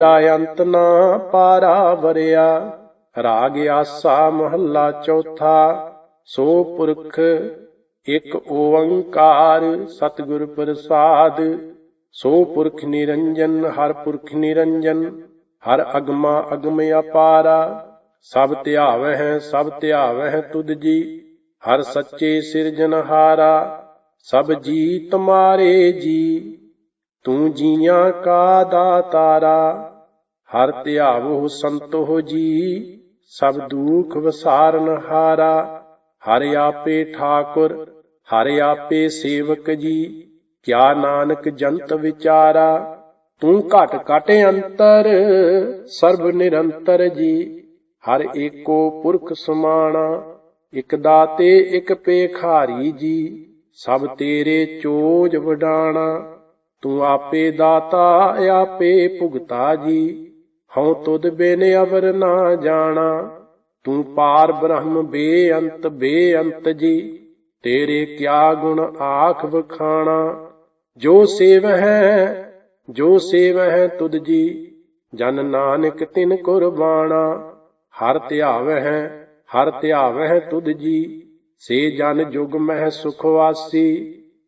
ਦਾ ਅੰਤ ਨਾ ਪਾਰਾ ਵਰਿਆ। ਰਾਗ ਆਸਾ ਮਹੱਲਾ ਚੌਥਾ, ਸੋ ਪੁਰਖ ਇੱਕ ਓੰਕਾਰ ਸਤਿਗੁਰ ਪ੍ਰਸਾਦ। ਸੋ ਪੁਰਖ ਨਿਰੰਜਨ, ਹਰ ਪੁਰਖ ਨਿਰੰਜਨ, ਹਰ ਅਗਮਾ ਅਗਮ ਅਪਾਰਾ। ਸਭ ਧਿਆਵਹਿ ਸਭ ਧਿਆਵਹਿ ਤੁਧ ਜੀ, ਹਰ ਸੱਚੇ ਸਿਰਜਨਹਾਰਾ ਸਭ ਜੀ ਤੁਮਾਰੇ ਜੀ। ਤੂੰ ਜੀਆਂ ਕਾ ਦਾਤਾਰਾ, ਹਰ ਧਿਆਵੋ ਸੰਤੋ ਜੀ, ਸਭ ਦੁਖ ਵਸਾਰਨ ਹਾਰਾ, ਹਰ ਆਪੇ ਠਾਕੁਰ, ਹਰ ਆਪੇ ਸੇਵਕ ਜੀ, ਕਿਆ ਨਾਨਕ ਜੰਤ ਵਿਚਾਰਾ, ਤੂੰ ਘਟ ਘਟ ਅੰਤਰ, ਸਰਬ ਨਿਰੰਤਰ ਜੀ, ਹਰ ਏਕੋ ਪੁਰਖ ਸਮਾਣਾ, ਇਕ ਦਾਤੇ ਇਕ ਪੇਖਾਰੀ ਜੀ, ਸਭ ਤੇਰੇ ਚੋਜ ਵਡਾਣਾ। ਤੂੰ ਆਪੇ ਦਾਤਾ, ਆਪੇ ਭੁਗਤਾ ਜੀ। ਹਉ ਤੁਧ ਬਿਨ ਅਵਰ ਨਾ ਜਾਣਾ। ਤੂੰ ਪਾਰ ਬ੍ਰਹਮ ਬੇਅੰਤ ਬੇਅੰਤ ਜੀ। ਤੇਰੇ ਕਿਆ ਗੁਣ ਆਖ ਵਖਾਣਾ। ਜੋ ਸੇਵ ਹੈ ਜੋ ਸੇਵ ਹੈ ਤੁਧ ਜੀ। ਜਨ ਨਾਨਕ ਤਿਨ ਕੁਰਬਾਣਾ। ਹਰ ਧਿਆਵੈ ਹੈ ਹਰ ਧਿਆਵੈ ਹੈ ਤੁਧ ਜੀ। ਸੇ ਜਨ ਜੁਗ ਮਹਿ ਸੁਖ ਵਾਸੀ।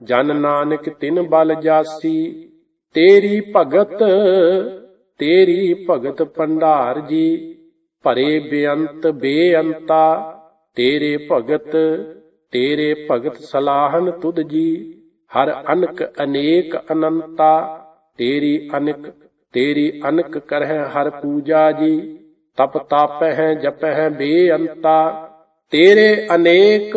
ਜਨ ਨਾਨਕ ਤਿਨ ਬਲ ਜਾਸੀ, ਤੇਰੀ ਭਗਤ ਤੇਰੀ ਭਗਤ ਭੰਡਾਰ ਜੀ। ਭਰੇ ਬੇਅੰਤ ਬੇਅੰਤਾ, ਤੇਰੇ ਭਗਤ ਤੇਰੇ ਭਗਤ ਸਲਾਹਨ ਤੁਧ ਜੀ। ਹਰ ਅਨਕ ਅਨੇਕ ਅਨੰਤਾ, ਤੇਰੀ ਅਨਕ ਤੇਰੀ ਅਨਕ ਕਰਹਿ ਹਰ ਪੂਜਾ ਜੀ। ਤਪ ਤਾਪਹਿ ਜਪਹਿ ਬੇਅੰਤਾ, ਤੇਰੇ ਅਨੇਕ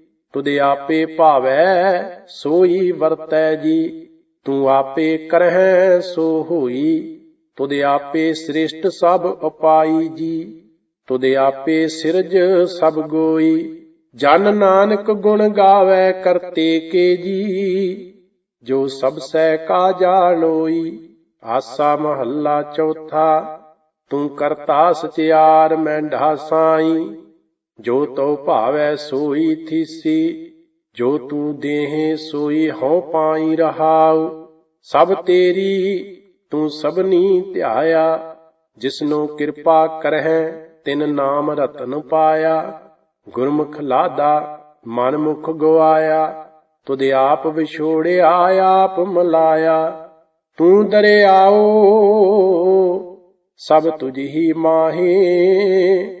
ਤੁਧ ਆਪੇ ਭਾਵੈ, ਸੋਈ ਵਰਤੈ ਜੀ। ਤੂੰ ਆਪੇ ਕਰਹਿ, ਸੋ ਹੋਈ। ਤੁਧ ਆਪੇ ਸ੍ਰਿਸ਼ਟ ਸਭ ਉਪਾਈ ਜੀ। ਤੁਧ ਆਪੇ ਸਿਰਜ ਸਭ ਗੋਈ। ਜਨ ਨਾਨਕ ਗੁਣ ਗਾਵੇ ਕਰਤੇ ਕੇ ਜੀ। ਜੋ ਸਭ ਸਹਿ ਕਾ ਜਾਣੋਈ ਆਸਾ ਮਹੱਲਾ ਚੌਥਾ। ਤੂੰ ਕਰਤਾ ਸਚਿਆਰ ਮੈਂਢਾ ਸਾਈ ਜੋ ਤੋ ਭਾਵੈ ਸੋਈ ਥੀਸੀ, ਜੋ ਤੂੰ ਦੇਹੇ ਸੋਈ ਹਉ ਪਾਈ ਰਹਾਉ, ਸਭ ਤੇਰੀ ਤੂੰ ਸਭਨੀ ਧਿਆਇਆ, ਜਿਸਨੂੰ ਕਿਰਪਾ ਕਰਹਿ, ਤਿਨ ਨਾਮ ਰਤਨ ਪਾਇਆ, ਗੁਰਮੁਖ ਲਾਦਾ ਮਨ ਮੁਖ ਗਵਾਇਆ, ਤੁਧ ਆਪ ਵਿਛੋੜਿਆ, ਆਪ ਮਲਾਇਆ, ਤੂੰ ਦਰਿਆਓ, ਸਭ ਤੁਝ ਹੀ ਮਾਹੀ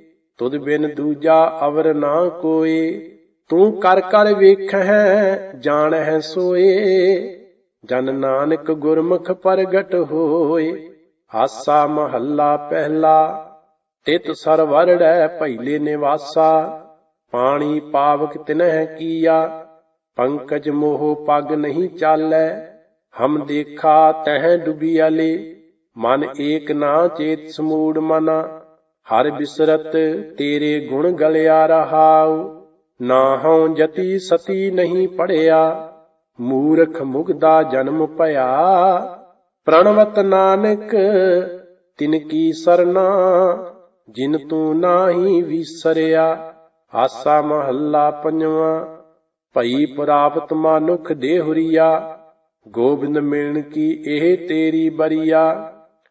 ਤੁਧ ਬਿਨ ਦੂਜਾ ਅਵਰ ਨਾ ਕੋਏ, ਤੂੰ ਕਰ ਕਰ ਜਾਣ ਹੈ ਸੋਏ। ਜਨ ਨਾਨਕ ਗੁਰਮੁਖ ਪ੍ਰਗਟ ਹੋਏ, ਆਸਾ ਮਹੱਲਾ ਪਹਿਲਾ, ਤਿਤ ਸਰਵਰੜੈ ਪਹਿਲੇ ਨਿਵਾਸਾ। ਪਾਣੀ ਪਾਵਕ ਤਿਨਹਿ ਕੀਆ, ਪੰਕਜ ਮੋਹ ਪਗ ਨਹੀਂ ਚਾਲੈ। ਹਮ ਦੇਖਾ ਤਹ ਡੁਬੀਆਲੇ ਮਨ ਏਕ ਨਾ ਚੇਤ ਸਮੂੜ ਮਨਾ। ਹਰ ਬਿਸਰਤ, ਤੇਰੇ ਗੁਣ ਗਲਿਆ ਰਹਾਉ। ਨਾ ਹਉ ਜਤੀ ਸਤੀ ਨਹੀਂ ਪੜਿਆ। ਮੂਰਖ ਮੁਗਦਾ ਜਨਮ ਭਇਆ। ਪ੍ਰਣਵਤ ਨਾਨਕ, ਤਿਨ ਕੀ ਸਰਨਾ, ਜਿਨ ਤੂੰ ਨਾਹੀ ਵਿਸਰਿਆ। ਆਸਾ ਮਹੱਲਾ ਪੰਜਵਾਂ, ਭਈ ਪ੍ਰਾਪਤ ਮਾਨੁਖ ਦੇਹੁਰੀਆ। ਗੋਬਿੰਦ ਮਿਲਣ ਕੀ ਇਹ ਤੇਰੀ ਬਰੀਆ।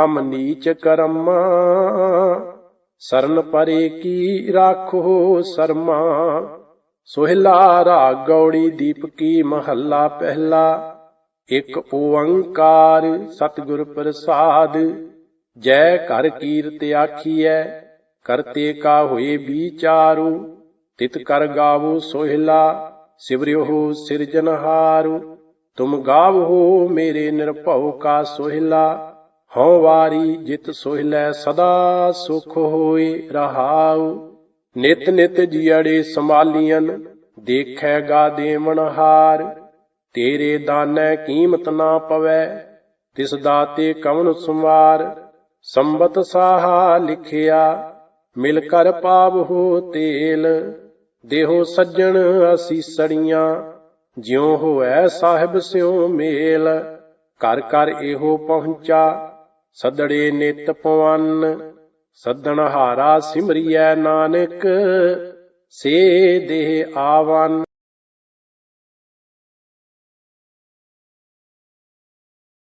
ਹਮ ਨੀਚ ਕਰਮਾ, ਸਰਨ ਪਰੇ ਕੀ ਰਾਖੋ ਸਰਮਾ। ਸੋਹਿਲਾ ਰਾਗ ਗੌੜੀ ਦੀਪਕੀ ਮਹੱਲਾ ਪਹਿਲਾ। ਇਕ ਓੰਕਾਰ ਸਤਿਗੁਰ ਪ੍ਰਸਾਦ, ਜੈ ਘਰ ਕੀਰਤ ਆਖੀਐ ਕਰਤੇ ਕਾ ਹੋਏ ਵਿਚਾਰੂ, ਤਿਤ ਕਰ ਗਾਵੋ ਸੋਹਿਲਾ ਸਿਵਰਿਓ ਸਿਰਜਨਹਾਰੂ ਤੁਮ ਗਾਵੋ ਮੇਰੇ ਨਿਰਭਉ ਕਾ ਸੋਹਿਲਾ। ਹਉ ਵਾਰੀ ਜਿਤ ਸੋਹਿਲੈ ਸਦਾ ਸੁਖ ਹੋਏ ਰਹਾਉ। ਨਿਤ ਨਿਤ ਜੀੜੇ ਸੰਭਾਲੀਆਂ ਦੇਖੈਗਾ ਦੇਵਨ ਹਾਰ। ਤੇਰੇ ਦਾਨੈ ਕੀਮਤ ਨਾ ਪਵੈ, ਤਿਸ ਦਾਤੇ ਕਵਨ ਸੁਮਾਰ ਸੰਬਤ ਸਾਹਾ ਲਿਖਿਆ, ਮਿਲ ਕਰ ਪਾਵ ਹੋ ਤੇਲ। ਦੇਹੋ ਸੱਜਣ ਅਸੀਸੜੀਆਂ ਜਿਉ ਹੋਐ ਸਾਹਿਬ ਸਿਉ ਮੇਲ। ਘਰ ਘਰ ਇਹੋ ਪਹੁੰਚਾ ਸਦੜੇ ਨਿਤ ਪਵਨ ਸੱਦਣ ਹਾਰਾ ਸਿਮਰਿਐ ਨਾਨਕ ਸੇ ਦੇਹ ਆਵਨ।